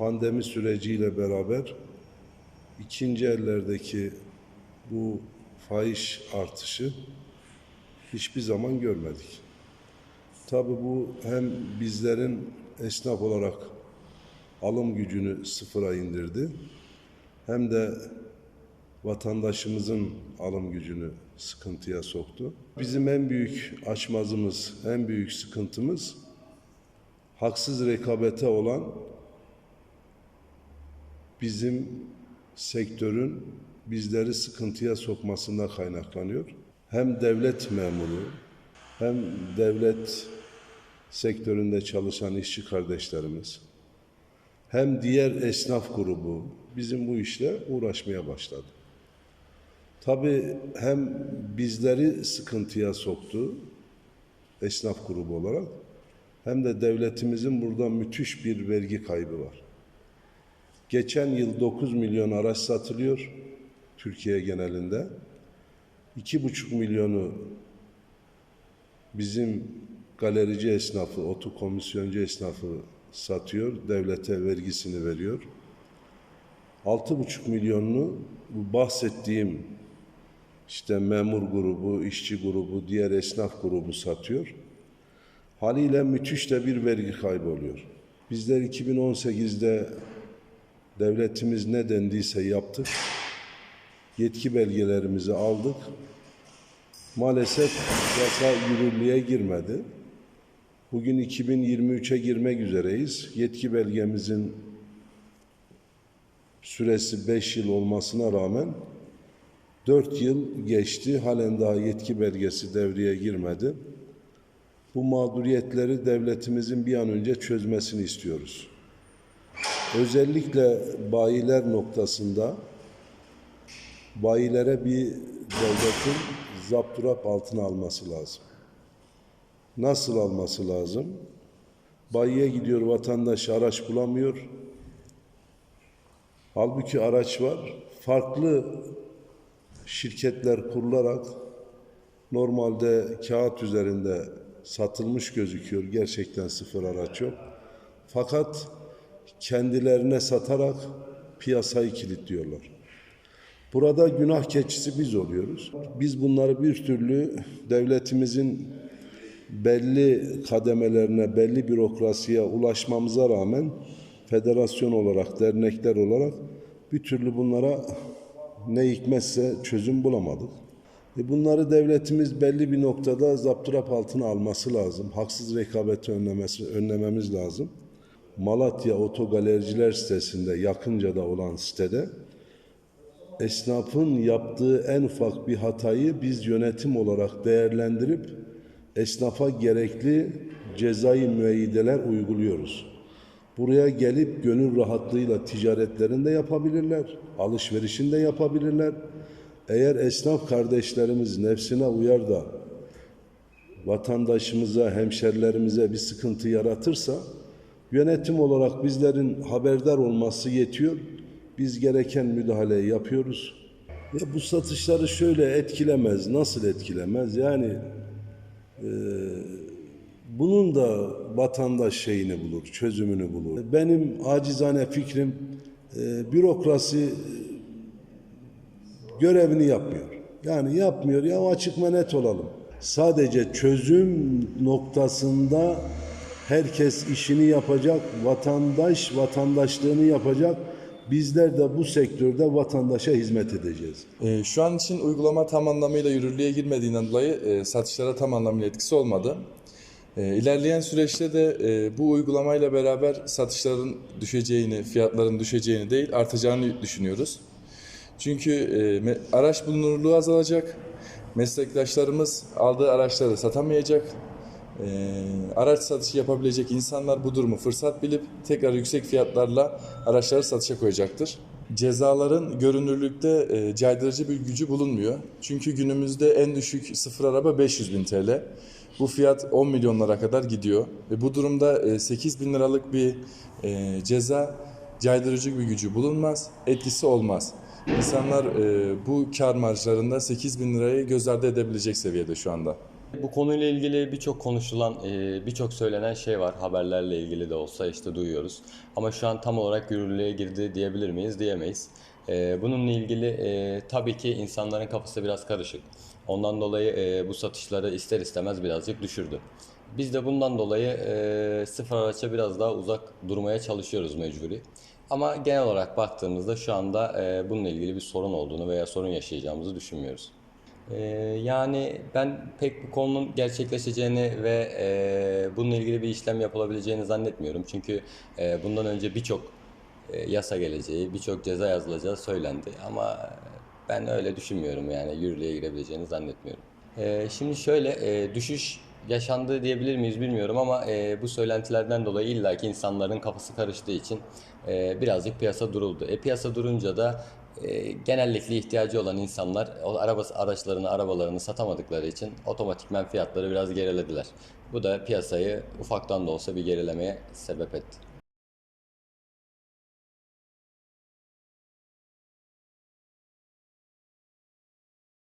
pandemi süreciyle beraber ikinci ellerdeki bu fahiş artışı hiçbir zaman görmedik. Tabii bu hem bizlerin esnaf olarak alım gücünü sıfıra indirdi hem de vatandaşımızın alım gücünü sıkıntıya soktu. Bizim en büyük açmazımız, en büyük sıkıntımız haksız rekabete olan bizim sektörün bizleri sıkıntıya sokmasında kaynaklanıyor. Hem devlet memuru hem devlet sektöründe çalışan işçi kardeşlerimiz hem diğer esnaf grubu bizim bu işle uğraşmaya başladı. Tabii hem bizleri sıkıntıya soktu esnaf grubu olarak hem de devletimizin burada müthiş bir vergi kaybı var. Geçen yıl 9 milyon araç satılıyor Türkiye genelinde. 2,5 milyonu bizim galerici esnafı, otu komisyoncu esnafı satıyor, devlete vergisini veriyor. 6,5 milyonunu bu bahsettiğim işte memur grubu, işçi grubu, diğer esnaf grubu satıyor. Haliyle müthiş de bir vergi kaybı oluyor. Bizler 2018'de devletimiz ne dendiyse yaptık. Yetki belgelerimizi aldık. Maalesef yasa yürürlüğe girmedi. Bugün 2023'e girmek üzereyiz. Yetki belgemizin süresi 5 yıl olmasına rağmen 4 yıl geçti. Halen daha yetki belgesi devreye girmedi. Bu mağduriyetleri devletimizin bir an önce çözmesini istiyoruz. Özellikle bayiler noktasında bayilere bir devletin zapturap altına alması lazım. Nasıl alması lazım? Bayiye gidiyor vatandaş araç bulamıyor. Halbuki araç var. Farklı şirketler kurularak normalde kağıt üzerinde satılmış gözüküyor. Gerçekten sıfır araç yok. Fakat kendilerine satarak piyasayı kilitliyorlar. Burada günah keçisi biz oluyoruz. Biz bunları bir türlü devletimizin belli kademelerine, belli bürokrasiye ulaşmamıza rağmen federasyon olarak, dernekler olarak bir türlü bunlara ne hikmetse çözüm bulamadık. E bunları devletimiz belli bir noktada zapturap altına alması lazım. Haksız rekabeti önlemesi, önlememiz lazım. Malatya Otogalericiler sitesinde yakınca da olan sitede esnafın yaptığı en ufak bir hatayı biz yönetim olarak değerlendirip esnafa gerekli cezai müeyyideler uyguluyoruz. Buraya gelip gönül rahatlığıyla ticaretlerini de yapabilirler, alışverişini de yapabilirler. Eğer esnaf kardeşlerimiz nefsine uyar da vatandaşımıza, hemşerilerimize bir sıkıntı yaratırsa yönetim olarak bizlerin haberdar olması yetiyor. Biz gereken müdahaleyi yapıyoruz. Ya bu satışları şöyle etkilemez. Nasıl etkilemez? Yani e, bunun da vatandaş şeyini bulur, çözümünü bulur. Benim acizane fikrim e, bürokrasi görevini yapmıyor. Yani yapmıyor ya açık ve net olalım. Sadece çözüm noktasında herkes işini yapacak, vatandaş vatandaşlığını yapacak. Bizler de bu sektörde vatandaşa hizmet edeceğiz. Ee, Şu an için uygulama tam anlamıyla yürürlüğe girmediğinden dolayı e, satışlara tam anlamıyla etkisi olmadı. E, İlerleyen süreçte de e, bu uygulamayla beraber satışların düşeceğini, fiyatların düşeceğini değil artacağını düşünüyoruz. Çünkü e, araç bulunurluğu azalacak, meslektaşlarımız aldığı araçları satamayacak, e, araç satışı yapabilecek insanlar bu durumu fırsat bilip tekrar yüksek fiyatlarla araçları satışa koyacaktır. Cezaların görünürlükte e, caydırıcı bir gücü bulunmuyor. Çünkü günümüzde en düşük sıfır araba 500 bin TL. Bu fiyat 10 milyonlara kadar gidiyor. Ve bu durumda e, 8 bin liralık bir e, ceza caydırıcı bir gücü bulunmaz, etkisi olmaz. İnsanlar e, bu kar marjlarında 8 bin lirayı göz ardı edebilecek seviyede şu anda. Bu konuyla ilgili birçok konuşulan, e, birçok söylenen şey var. Haberlerle ilgili de olsa işte duyuyoruz. Ama şu an tam olarak yürürlüğe girdi diyebilir miyiz? Diyemeyiz. E, Bununla ilgili e, tabii ki insanların kafası biraz karışık. Ondan dolayı bu satışları ister istemez birazcık düşürdü. Biz de bundan dolayı sıfır araça biraz daha uzak durmaya çalışıyoruz mecburi. Ama genel olarak baktığımızda şu anda bununla ilgili bir sorun olduğunu veya sorun yaşayacağımızı düşünmüyoruz. Ee, yani ben pek bu konunun gerçekleşeceğini ve e, bununla ilgili bir işlem yapılabileceğini zannetmiyorum. Çünkü e, bundan önce birçok e, yasa geleceği, birçok ceza yazılacağı söylendi. Ama ben öyle düşünmüyorum yani yürürlüğe girebileceğini zannetmiyorum. Ee, şimdi şöyle e, düşüş yaşandı diyebilir miyiz bilmiyorum ama e, bu söylentilerden dolayı illaki insanların kafası karıştığı için e, birazcık piyasa duruldu. E, piyasa durunca da e, genellikle ihtiyacı olan insanlar o araba araçlarını, arabalarını satamadıkları için otomatikmen fiyatları biraz gerilediler. Bu da piyasayı ufaktan da olsa bir gerilemeye sebep etti.